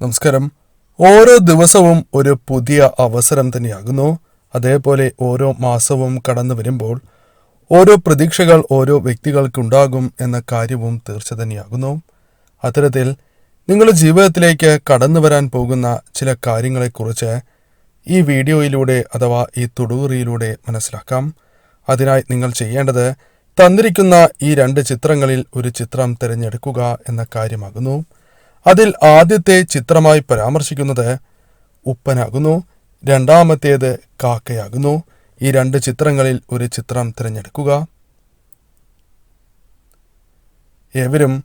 നമസ്കാരം. ഓരോ ദിവസവും ഒരു പുതിയ അവസരം തന്നെയാകുന്നു. അതേപോലെ ഓരോ മാസവും കടന്നു വരുമ്പോൾ ഓരോ പ്രതീക്ഷകൾ ഓരോ വ്യക്തികൾക്കുണ്ടാകും എന്ന കാര്യവും തീർച്ച തന്നെയാകുന്നു. അത്തരത്തിൽ നിങ്ങളുടെ ജീവിതത്തിലേക്ക് കടന്നു വരാൻ പോകുന്ന ചില കാര്യങ്ങളെക്കുറിച്ച് ഈ വീഡിയോയിലൂടെ അഥവാ ഈ തൊടുകുറിയിലൂടെ മനസ്സിലാക്കാം. അതിനായി നിങ്ങൾ ചെയ്യേണ്ടത് തന്നിരിക്കുന്ന ഈ രണ്ട് ചിത്രങ്ങളിൽ ഒരു ചിത്രം തിരഞ്ഞെടുക്കുക എന്ന കാര്യമാകുന്നു. അതിൽ ആദ്യത്തെ ചിത്രമായി പരാമർശിക്കുന്നത് ഉപ്പനാകുന്നു രണ്ടാമത്തേത് കാക്കയാകുന്നു. ഈ രണ്ട് ചിത്രങ്ങളിൽ ഒരു ചിത്രം തിരഞ്ഞെടുക്കുക. ഏവരും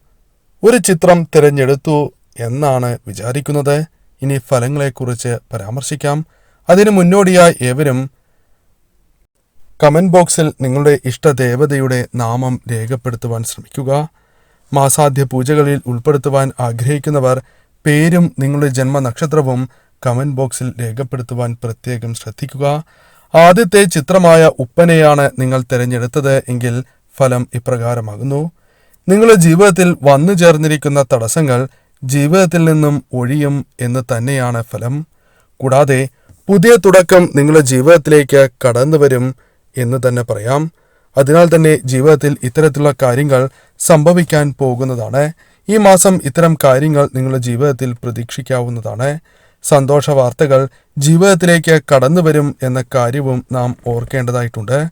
ഒരു ചിത്രം തിരഞ്ഞെടുത്തു എന്നാണ് വിചാരിക്കുന്നത്. ഇനി ഫലങ്ങളെക്കുറിച്ച് പരാമർശിക്കാം. അതിനു മുന്നോടിയായി ഏവരും കമന്റ് ബോക്സിൽ നിങ്ങളുടെ ഇഷ്ടദേവതയുടെ നാമം രേഖപ്പെടുത്തുവാൻ ശ്രമിക്കുക. മാസാദ്യ പൂജകളിൽ ഉൾപ്പെടുത്തുവാൻ ആഗ്രഹിക്കുന്നവർ പേരും നിങ്ങളുടെ ജന്മനക്ഷത്രവും കമന്റ് ബോക്സിൽ രേഖപ്പെടുത്തുവാൻ പ്രത്യേകം ശ്രദ്ധിക്കുക. ആദ്യത്തെ ചിത്രമായ ഉപ്പനെയാണ് നിങ്ങൾ തിരഞ്ഞെടുത്തത് എങ്കിൽ ഫലം ഇപ്രകാരമാകുന്നു. നിങ്ങളുടെ ജീവിതത്തിൽ വന്നു ചേർന്നിരിക്കുന്ന തടസ്സങ്ങൾ ജീവിതത്തിൽ നിന്നും ഒഴിയും എന്ന് തന്നെയാണ് ഫലം. കൂടാതെ പുതിയ തുടക്കം നിങ്ങളുടെ ജീവിതത്തിലേക്ക് കടന്നു വരും എന്ന് തന്നെ പറയാം. അതിനാൽ തന്നെ ജീവിതത്തിൽ ഇത്തരത്തിലുള്ള കാര്യങ്ങൾ സംഭവിക്കാൻ പോകുന്നതാണ്. ഈ മാസം ഇത്തരം കാര്യങ്ങൾ നിങ്ങളുടെ ജീവിതത്തിൽ പ്രതീക്ഷിക്കാവുന്നതാണ്. സന്തോഷ വാർത്തകൾ ജീവിതത്തിലേക്ക് കടന്നു വരും എന്ന കാര്യവും നാം ഓർക്കേണ്ടതായിട്ടുണ്ട്.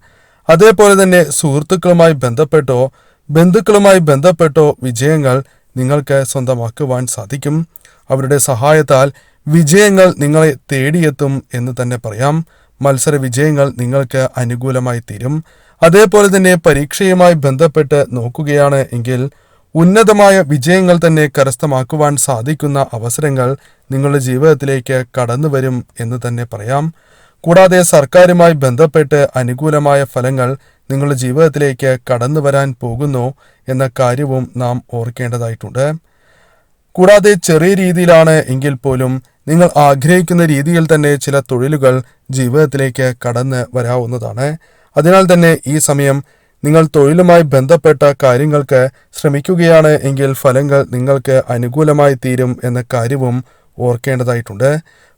അതേപോലെ തന്നെ സുഹൃത്തുക്കളുമായി ബന്ധപ്പെട്ടോ ബന്ധുക്കളുമായി ബന്ധപ്പെട്ടോ വിജയങ്ങൾ നിങ്ങൾക്ക് സ്വന്തമാക്കുവാൻ സാധിക്കും. അവരുടെ സഹായത്താൽ വിജയങ്ങൾ നിങ്ങളെ തേടിയെത്തും എന്ന് തന്നെ പറയാം. മത്സര വിജയങ്ങൾ നിങ്ങൾക്ക് അനുകൂലമായി തീരും. അതേപോലെ തന്നെ പരീക്ഷയുമായി ബന്ധപ്പെട്ട് നോക്കുകയാണ് എങ്കിൽ ഉന്നതമായ വിജയങ്ങൾ തന്നെ കരസ്ഥമാക്കുവാൻ സാധിക്കുന്ന അവസരങ്ങൾ നിങ്ങളുടെ ജീവിതത്തിലേക്ക് കടന്നു വരും എന്ന് തന്നെ പറയാം. കൂടാതെ സർക്കാരുമായി ബന്ധപ്പെട്ട് അനുകൂലമായ ഫലങ്ങൾ നിങ്ങളുടെ ജീവിതത്തിലേക്ക് കടന്നു വരാൻ പോകുന്നു എന്ന കാര്യവും നാം ഓർക്കേണ്ടതായിട്ടുണ്ട്. കൂടാതെ ചെറിയ രീതിയിലാണ് എങ്കിൽ പോലും നിങ്ങൾ ആഗ്രഹിക്കുന്ന രീതിയിൽ തന്നെ ചില തൊഴിലുകൾ ജീവിതത്തിലേക്ക് കടന്ന് വരാവുന്നതാണ്. അതിനാൽ തന്നെ ഈ സമയം നിങ്ങൾ തൊഴിലുമായി ബന്ധപ്പെട്ട കാര്യങ്ങൾക്ക് ശ്രമിക്കുകയാണ് എങ്കിൽ ഫലങ്ങൾ നിങ്ങൾക്ക് അനുകൂലമായി തീരും എന്ന കാര്യവും ഓർക്കേണ്ടതായിട്ടുണ്ട്.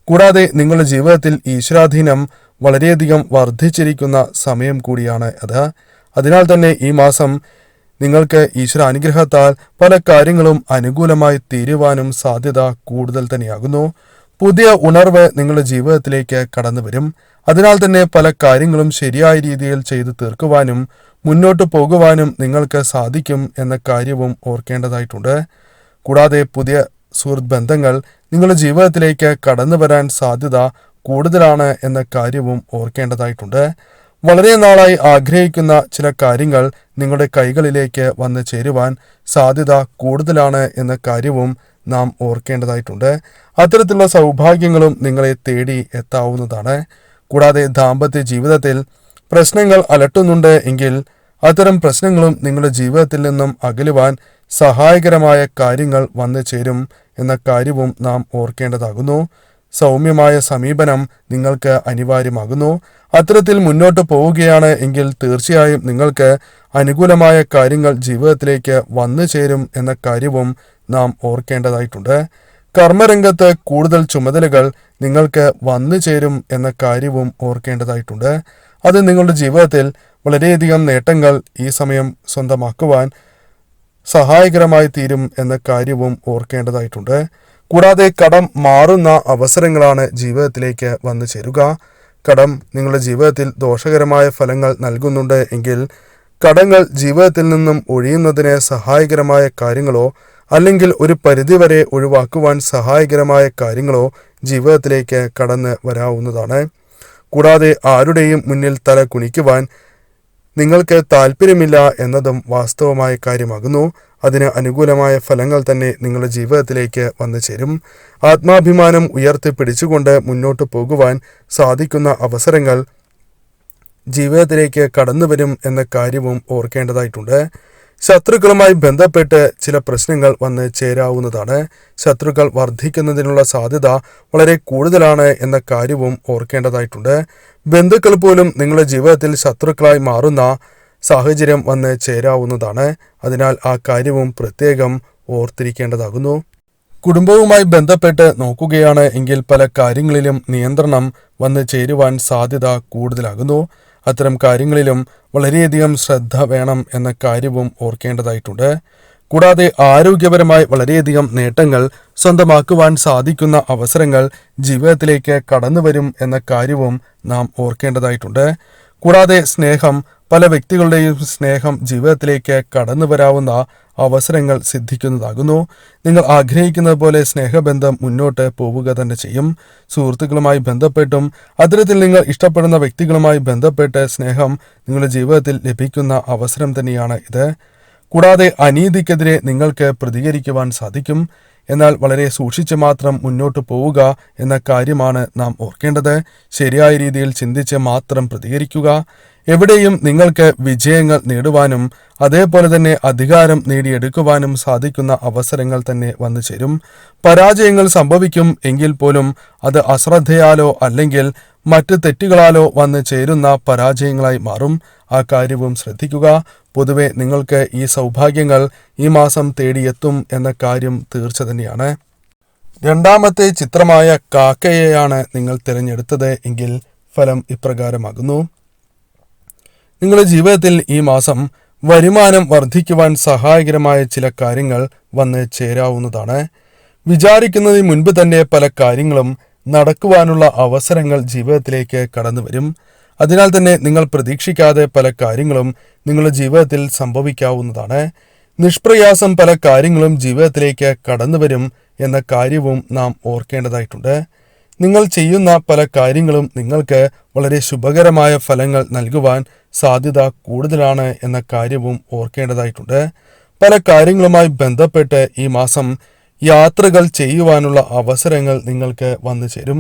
കൂടാതെ നിങ്ങളുടെ ജീവിതത്തിൽ ഈശ്വരാധീനം വളരെയധികം വർദ്ധിച്ചിരിക്കുന്ന സമയം കൂടിയാണ് അത്. അതിനാൽ തന്നെ ഈ മാസം നിങ്ങൾക്ക് ഈശ്വര അനുഗ്രഹത്താൽ പല കാര്യങ്ങളും അനുകൂലമായി തീരുവാനും സാധ്യത കൂടുതൽ തന്നെയാകുന്നു. പുതിയ ഉണർവ് നിങ്ങളുടെ ജീവിതത്തിലേക്ക് കടന്നു വരും അതിനാൽ തന്നെ പല കാര്യങ്ങളും ശരിയായ രീതിയിൽ ചെയ്തു തീർക്കുവാനും മുന്നോട്ട് പോകുവാനും നിങ്ങൾക്ക് സാധിക്കും എന്ന കാര്യവും ഓർക്കേണ്ടതായിട്ടുണ്ട്. കൂടാതെ പുതിയ സുഹൃത്ത് ബന്ധങ്ങൾ നിങ്ങളുടെ ജീവിതത്തിലേക്ക് കടന്നു വരാൻ സാധ്യത കൂടുതലാണ് എന്ന കാര്യവും ഓർക്കേണ്ടതായിട്ടുണ്ട്. വളരെ നാളായി ആഗ്രഹിക്കുന്ന ചില കാര്യങ്ങൾ നിങ്ങളുടെ കൈകളിലേക്ക് വന്ന് ചേരുവാൻ സാധ്യത കൂടുതലാണ് എന്ന കാര്യവും നാം ഓർക്കേണ്ടതായിട്ടുണ്ട്. അത്തരത്തിലുള്ള സൗഭാഗ്യങ്ങളും നിങ്ങളെ തേടി എത്താവുന്നതാണ്. കൂടാതെ ദാമ്പത്യ ജീവിതത്തിൽ പ്രശ്നങ്ങൾ അലട്ടുന്നുണ്ട് എങ്കിൽ അത്തരം പ്രശ്നങ്ങളും നിങ്ങളുടെ ജീവിതത്തിൽ നിന്നും അകലുവാൻ സഹായകരമായ കാര്യങ്ങൾ വന്നു ചേരും എന്ന കാര്യവും നാം ഓർക്കേണ്ടതാകുന്നു. സൗമ്യമായ സമീപനം നിങ്ങൾക്ക് അനിവാര്യമാകുന്നു. അത്തരത്തിൽ മുന്നോട്ട് പോവുകയാണ് എങ്കിൽ തീർച്ചയായും നിങ്ങൾക്ക് അനുകൂലമായ കാര്യങ്ങൾ ജീവിതത്തിലേക്ക് വന്നു ചേരും എന്ന കാര്യവും നാം ഓർക്കേണ്ടതായിട്ടുണ്ട്. കർമ്മരംഗത്ത് കൂടുതൽ ചുമതലകൾ നിങ്ങൾക്ക് വന്നു ചേരും എന്ന കാര്യവും ഓർക്കേണ്ടതായിട്ടുണ്ട്. അത് നിങ്ങളുടെ ജീവിതത്തിൽ വളരെയധികം നേട്ടങ്ങൾ ഈ സമയം സ്വന്തമാക്കുവാൻ സഹായകരമായി തീരും എന്ന കാര്യവും ഓർക്കേണ്ടതായിട്ടുണ്ട്. കൂടാതെ കടം മാറുന്ന അവസരങ്ങളാണ് ജീവിതത്തിലേക്ക് വന്നു ചേരുക. കടം നിങ്ങളുടെ ജീവിതത്തിൽ ദോഷകരമായ ഫലങ്ങൾ നൽകുന്നുണ്ട് എങ്കിൽ കടങ്ങൾ ജീവിതത്തിൽ നിന്നും ഒഴിയുന്നതിന് സഹായകരമായ കാര്യങ്ങളോ അല്ലെങ്കിൽ ഒരു പരിധിവരെ ഒഴിവാക്കുവാൻ സഹായകരമായ കാര്യങ്ങളോ ജീവിതത്തിലേക്ക് കടന്ന് വരാവുന്നതാണ്. കൂടാതെ ആരുടെയും മുന്നിൽ തല കുനിക്കുവാൻ നിങ്ങൾക്ക് താല്പര്യമില്ല എന്നതും വാസ്തവമായ കാര്യമാകുന്നു. അതിന് അനുകൂലമായ ഫലങ്ങൾ തന്നെ നിങ്ങളുടെ ജീവിതത്തിലേക്ക് വന്നു ചേരും. ആത്മാഭിമാനം ഉയർത്തിപ്പിടിച്ചുകൊണ്ട് മുന്നോട്ട് പോകുവാൻ സാധിക്കുന്ന അവസരങ്ങൾ ജീവിതത്തിലേക്ക് കടന്നുവരും എന്ന കാര്യവും ഓർക്കേണ്ടതായിട്ടുണ്ട്. ശത്രുക്കളുമായി ബന്ധപ്പെട്ട് ചില പ്രശ്നങ്ങൾ വന്ന് ചേരാവുന്നതാണ്. ശത്രുക്കൾ വർദ്ധിക്കുന്നതിനുള്ള സാധ്യത വളരെ കൂടുതലാണ് എന്ന കാര്യവും ഓർക്കേണ്ടതായിട്ടുണ്ട്. ബന്ധുക്കൾ പോലും നിങ്ങളുടെ ജീവിതത്തിൽ ശത്രുക്കളായി മാറുന്ന സാഹചര്യം വന്ന് ചേരാവുന്നതാണ്. അതിനാൽ ആ കാര്യവും പ്രത്യേകം ഓർത്തിരിക്കേണ്ടതാകുന്നു. കുടുംബവുമായി ബന്ധപ്പെട്ട് നോക്കുകയാണ് എങ്കിൽ പല കാര്യങ്ങളിലും നിയന്ത്രണം വന്ന് ചേരുവാൻ സാധ്യത കൂടുതലാകുന്നു. അത്തരം കാര്യങ്ങളിലും വളരെയധികം ശ്രദ്ധ വേണം എന്ന കാര്യവും ഓർക്കേണ്ടതായിട്ടുണ്ട്. കൂടാതെ ആരോഗ്യപരമായി വളരെയധികം നേട്ടങ്ങൾ സ്വന്തമാക്കുവാൻ സാധിക്കുന്ന അവസരങ്ങൾ ജീവിതത്തിലേക്ക് കടന്നുവരും എന്ന കാര്യവും നാം ഓർക്കേണ്ടതായിട്ടുണ്ട്. കൂടാതെ സ്നേഹം പല വ്യക്തികളുടെയും സ്നേഹം ജീവിതത്തിലേക്ക് കടന്നു വരാവുന്ന അവസരങ്ങൾ സിദ്ധിക്കുന്നതാകുന്നു. നിങ്ങൾ ആഗ്രഹിക്കുന്നത് പോലെ സ്നേഹബന്ധം മുന്നോട്ട് പോവുക തന്നെ ചെയ്യും. സുഹൃത്തുക്കളുമായി ബന്ധപ്പെട്ടും അത്തരത്തിൽ നിങ്ങൾ ഇഷ്ടപ്പെടുന്ന വ്യക്തികളുമായി ബന്ധപ്പെട്ട് സ്നേഹം നിങ്ങളുടെ ജീവിതത്തിൽ ലഭിക്കുന്ന അവസരം തന്നെയാണ് ഇത്. കൂടാതെ അനീതിക്കെതിരെ നിങ്ങൾക്ക് പ്രതികരിക്കുവാൻ സാധിക്കും. എന്നാൽ വളരെ സൂക്ഷിച്ച് മാത്രം മുന്നോട്ട് പോവുക എന്ന കാര്യമാണ് നാം ഓർക്കേണ്ടത്. ശരിയായ രീതിയിൽ ചിന്തിച്ച് മാത്രം പ്രതികരിക്കുക. എവിടെയും നിങ്ങൾക്ക് വിജയങ്ങൾ നേടുവാനും അതേപോലെ തന്നെ അധികാരം നേടിയെടുക്കുവാനും സാധിക്കുന്ന അവസരങ്ങൾ തന്നെ വന്നു ചേരും. പരാജയങ്ങൾ സംഭവിക്കും എങ്കിൽ പോലും അത് അശ്രദ്ധയാലോ അല്ലെങ്കിൽ മറ്റ് തെറ്റുകളാലോ വന്ന് ചേരുന്ന പരാജയങ്ങളായി മാറും. ആ കാര്യവും ശ്രദ്ധിക്കുക. പൊതുവെ നിങ്ങൾക്ക് ഈ സൗഭാഗ്യങ്ങൾ ഈ മാസം തേടിയെത്തും എന്ന കാര്യം തീർച്ച തന്നെയാണ്. രണ്ടാമത്തെ ചിത്രമായ കാക്കയെയാണ് നിങ്ങൾ തിരഞ്ഞെടുത്തത് എങ്കിൽ ഫലം ഇപ്രകാരമാകുന്നു. നിങ്ങളുടെ ജീവിതത്തിൽ ഈ മാസം വരുമാനം വർദ്ധിക്കുവാൻ സഹായകരമായ ചില കാര്യങ്ങൾ വന്ന് ചേരാവുന്നതാണ്. വിചാരിക്കുന്നതിന് മുൻപ് തന്നെ പല കാര്യങ്ങളും നടക്കുവാനുള്ള അവസരങ്ങൾ ജീവിതത്തിലേക്ക് കടന്നു വരും അതിനാൽ തന്നെ നിങ്ങൾ പ്രതീക്ഷിക്കാതെ പല കാര്യങ്ങളും നിങ്ങളുടെ ജീവിതത്തിൽ സംഭവിക്കാവുന്നതാണ്. നിഷ്പ്രയാസം പല കാര്യങ്ങളും ജീവിതത്തിലേക്ക് കടന്നു വരും എന്ന കാര്യവും നാം ഓർക്കേണ്ടതായിട്ടുണ്ട്. നിങ്ങൾ ചെയ്യുന്ന പല കാര്യങ്ങളും നിങ്ങൾക്ക് വളരെ ശുഭകരമായ ഫലങ്ങൾ നൽകുവാൻ സാധ്യത കൂടുതലാണ് എന്ന കാര്യവും ഓർക്കേണ്ടതായിട്ടുണ്ട്. പല കാര്യങ്ങളുമായി ബന്ധപ്പെട്ട് ഈ മാസം യാത്രകൾ ചെയ്യുവാനുള്ള അവസരങ്ങൾ നിങ്ങൾക്ക് വന്നു ചേരും.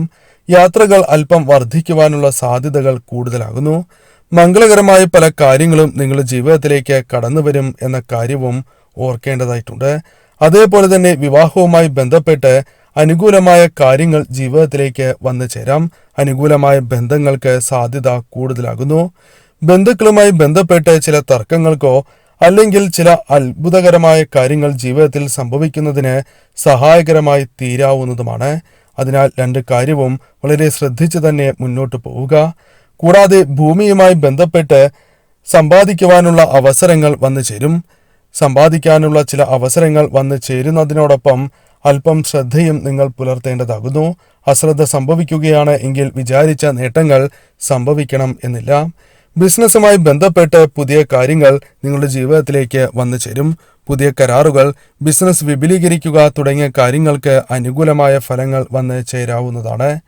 യാത്രകൾ അല്പം വർദ്ധിക്കുവാനുള്ള സാധ്യതകൾ കൂടുതലാകുന്നു. മംഗളകരമായ പല കാര്യങ്ങളും നിങ്ങളുടെ ജീവിതത്തിലേക്ക് കടന്നു വരും എന്ന കാര്യവും ഓർക്കേണ്ടതായിട്ടുണ്ട്. അതേപോലെ തന്നെ വിവാഹവുമായി ബന്ധപ്പെട്ട് അനുകൂലമായ കാര്യങ്ങൾ ജീവിതത്തിലേക്ക് വന്നു ചേരാം. അനുകൂലമായ ബന്ധങ്ങൾക്ക് സാധ്യത കൂടുതലാകുന്നു. ബന്ധുക്കളുമായി ബന്ധപ്പെട്ട് ചില തർക്കങ്ങൾക്കോ അല്ലെങ്കിൽ ചില അത്ഭുതകരമായ കാര്യങ്ങൾ ജീവിതത്തിൽ സംഭവിക്കുന്നതിന് സഹായകരമായി തീരാവുന്നതുമാണ്. അതിനാൽ രണ്ട് കാര്യവും വളരെ ശ്രദ്ധിച്ചു തന്നെ മുന്നോട്ട് പോവുക. കൂടാതെ ഭൂമിയുമായി ബന്ധപ്പെട്ട് സമ്പാദിക്കുവാനുള്ള അവസരങ്ങൾ വന്നു ചേരും. സമ്പാദിക്കാനുള്ള ചില അവസരങ്ങൾ വന്നു ചേരുന്നതിനോടൊപ്പം അല്പം ശ്രദ്ധയും നിങ്ങൾ പുലർത്തേണ്ടതാകുന്നു. അശ്രദ്ധ സംഭവിക്കുകയാണ് എങ്കിൽ വിചാരിച്ച നേട്ടങ്ങൾ സംഭവിക്കണം എന്നില്ല. ബിസിനസ്സുമായി ബന്ധപ്പെട്ട് പുതിയ കാര്യങ്ങൾ നിങ്ങളുടെ ജീവിതത്തിലേക്ക് വന്നു ചേരും. പുതിയ കരാറുകൾ ബിസിനസ് വിപുലീകരിക്കുക തുടങ്ങിയ കാര്യങ്ങൾക്ക് അനുകൂലമായ ഫലങ്ങൾ വന്ന് ചേരാവുന്നതാണ്.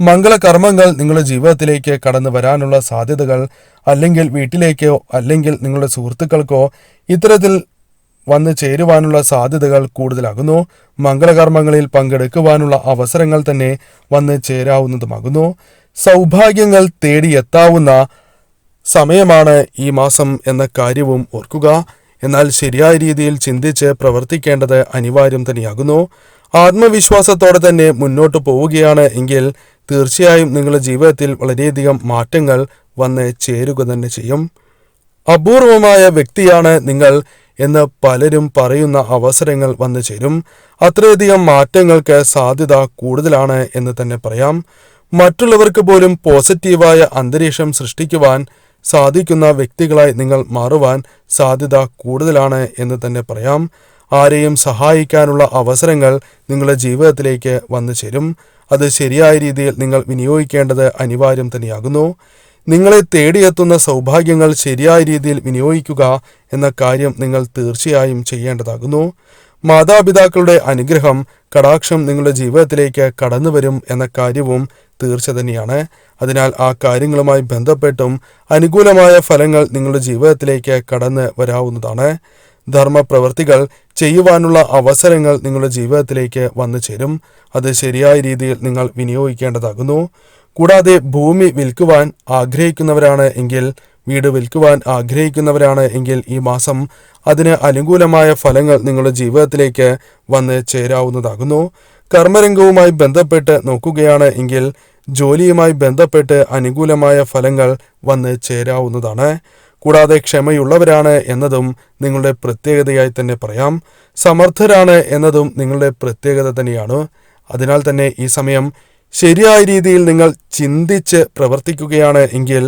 മംഗളകർമ്മങ്ങൾ നിങ്ങളുടെ ജീവിതത്തിലേക്ക് കടന്നു വരാനുള്ള സാധ്യതകൾ അല്ലെങ്കിൽ വീട്ടിലേക്കോ അല്ലെങ്കിൽ നിങ്ങളുടെ സുഹൃത്തുക്കൾക്കോ ഇത്തരത്തിൽ വന്നു ചേരുവാനുള്ള സാധ്യതകൾ കൂടുതലാകുന്നു. മംഗളകർമ്മങ്ങളിൽ പങ്കെടുക്കുവാനുള്ള അവസരങ്ങൾ തന്നെ വന്ന് ചേരാവുന്നതുമാകുന്നു. സൗഭാഗ്യങ്ങൾ തേടിയെത്താവുന്ന സമയമാണ് ഈ മാസം എന്ന കാര്യവും ഓർക്കുക. എന്നാൽ ശരിയായ രീതിയിൽ ചിന്തിച്ച് പ്രവർത്തിക്കേണ്ടത് അനിവാര്യം തന്നെയാകുന്നു. ആത്മവിശ്വാസത്തോടെ തന്നെ മുന്നോട്ട് പോവുകയാണ് എങ്കിൽ തീർച്ചയായും നിങ്ങളുടെ ജീവിതത്തിൽ വളരെയധികം മാറ്റങ്ങൾ വന്ന് ചേരുക തന്നെ ചെയ്യും. അപൂർവമായ വ്യക്തിയാണ് നിങ്ങൾ എന്ന് പലരും പറയുന്ന അവസരങ്ങൾ വന്നു ചേരും. അത്രയധികം മാറ്റങ്ങൾക്ക് സാധ്യത കൂടുതലാണ് എന്ന് തന്നെ പറയാം. മറ്റുള്ളവർക്ക് പോലും പോസിറ്റീവായ അന്തരീക്ഷം സൃഷ്ടിക്കുവാൻ സാധിക്കുന്ന വ്യക്തികളായി നിങ്ങൾ മാറുവാൻ സാധ്യത കൂടുതലാണ് എന്ന് തന്നെ പറയാം. ആരെയും സഹായിക്കാനുള്ള അവസരങ്ങൾ നിങ്ങളുടെ ജീവിതത്തിലേക്ക് വന്നു ചേരും. അത് ശരിയായ രീതിയിൽ നിങ്ങൾ വിനിയോഗിക്കേണ്ടത് അനിവാര്യം തന്നെയാകുന്നു. നിങ്ങളെ തേടിയെത്തുന്ന സൗഭാഗ്യങ്ങൾ ശരിയായ രീതിയിൽ വിനിയോഗിക്കുക എന്ന കാര്യം നിങ്ങൾ തീർച്ചയായും ചെയ്യേണ്ടതാകുന്നു. മാതാപിതാക്കളുടെ അനുഗ്രഹം കടാക്ഷം നിങ്ങളുടെ ജീവിതത്തിലേക്ക് കടന്നു വരും എന്ന കാര്യവും തീർച്ച തന്നെയാണ്. അതിനാൽ ആ കാര്യങ്ങളുമായി ബന്ധപ്പെട്ടും അനുകൂലമായ ഫലങ്ങൾ നിങ്ങളുടെ ജീവിതത്തിലേക്ക് കടന്ന് വരാവുന്നതാണ്. ധർമ്മപ്രവർത്തികൾ ചെയ്യുവാനുള്ള അവസരങ്ങൾ നിങ്ങളുടെ ജീവിതത്തിലേക്ക് വന്നു ചേരും. അത് ശരിയായ രീതിയിൽ നിങ്ങൾ വിനിയോഗിക്കേണ്ടതാകുന്നു. കൂടാതെ ഭൂമി വിൽക്കുവാൻ ആഗ്രഹിക്കുന്നവരാണ് എങ്കിൽ വീട് വിൽക്കുവാൻ ആഗ്രഹിക്കുന്നവരാണ് എങ്കിൽ ഈ മാസം അതിന് അനുകൂലമായ ഫലങ്ങൾ നിങ്ങളുടെ ജീവിതത്തിലേക്ക് വന്ന് ചേരാവുന്നതാകുന്നു. കർമ്മരംഗവുമായി ബന്ധപ്പെട്ട് നോക്കുകയാണ് എങ്കിൽ ജോലിയുമായി ബന്ധപ്പെട്ട് അനുകൂലമായ ഫലങ്ങൾ വന്ന് ചേരാവുന്നതാണ്. കൂടാതെ ക്ഷമയുള്ളവരാണ് എന്നതും നിങ്ങളുടെ പ്രത്യേകതയായി തന്നെ പറയാം. സമർത്ഥരാണ് എന്നതും നിങ്ങളുടെ പ്രത്യേകത തന്നെയാണ്. അതിനാൽ തന്നെ ഈ സമയം ശരിയായ രീതിയിൽ നിങ്ങൾ ചിന്തിച്ച് പ്രവർത്തിക്കുകയാണ് എങ്കിൽ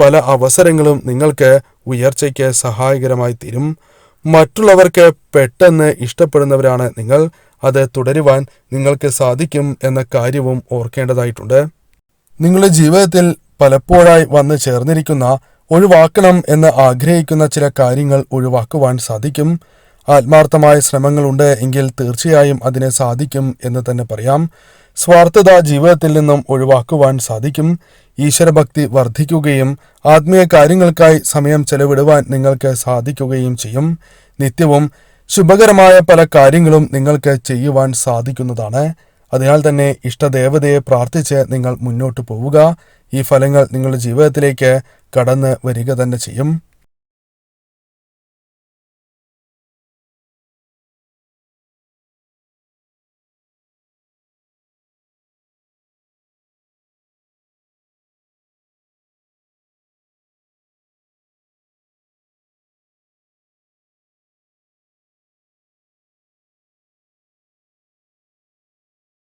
പല അവസരങ്ങളും നിങ്ങൾക്ക് ഉയർച്ചയ്ക്ക് സഹായകരമായി തീരും. മറ്റുള്ളവർക്ക് പെട്ടെന്ന് ഇഷ്ടപ്പെടുന്നവരാണ് നിങ്ങൾ. അത് തുടരുവാൻ നിങ്ങൾക്ക് സാധിക്കും എന്ന കാര്യവും ഓർക്കേണ്ടതായിട്ടുണ്ട്. നിങ്ങളുടെ ജീവിതത്തിൽ പലപ്പോഴായി വന്നു ചേർന്നിരിക്കുന്ന ഒഴിവാക്കണം എന്ന് ആഗ്രഹിക്കുന്ന ചില കാര്യങ്ങൾ ഒഴിവാക്കുവാൻ സാധിക്കും. ആത്മാർത്ഥമായ ശ്രമങ്ങളുണ്ട് എങ്കിൽ തീർച്ചയായും അതിനെ സാധിക്കും എന്ന് തന്നെ പറയാം. സ്വാർത്ഥത ജീവിതത്തിൽ നിന്നും ഒഴിവാക്കുവാൻ സാധിക്കും. ഈശ്വരഭക്തി വർദ്ധിക്കുകയും ആത്മീയ കാര്യങ്ങൾക്കായി സമയം ചെലവിടുവാൻ നിങ്ങൾക്ക് സാധിക്കുകയും ചെയ്യും. നിത്യവും ശുഭകരമായ പല കാര്യങ്ങളും നിങ്ങൾക്ക് ചെയ്യുവാൻ സാധിക്കുന്നതാണ്. അതിനാൽ തന്നെ ഇഷ്ടദേവതയെ പ്രാർത്ഥിച്ച് നിങ്ങൾ മുന്നോട്ട് പോവുക. ഈ ഫലങ്ങൾ നിങ്ങളുടെ ജീവിതത്തിലേക്ക് കടന്ന് വരിക തന്നെ ചെയ്യും.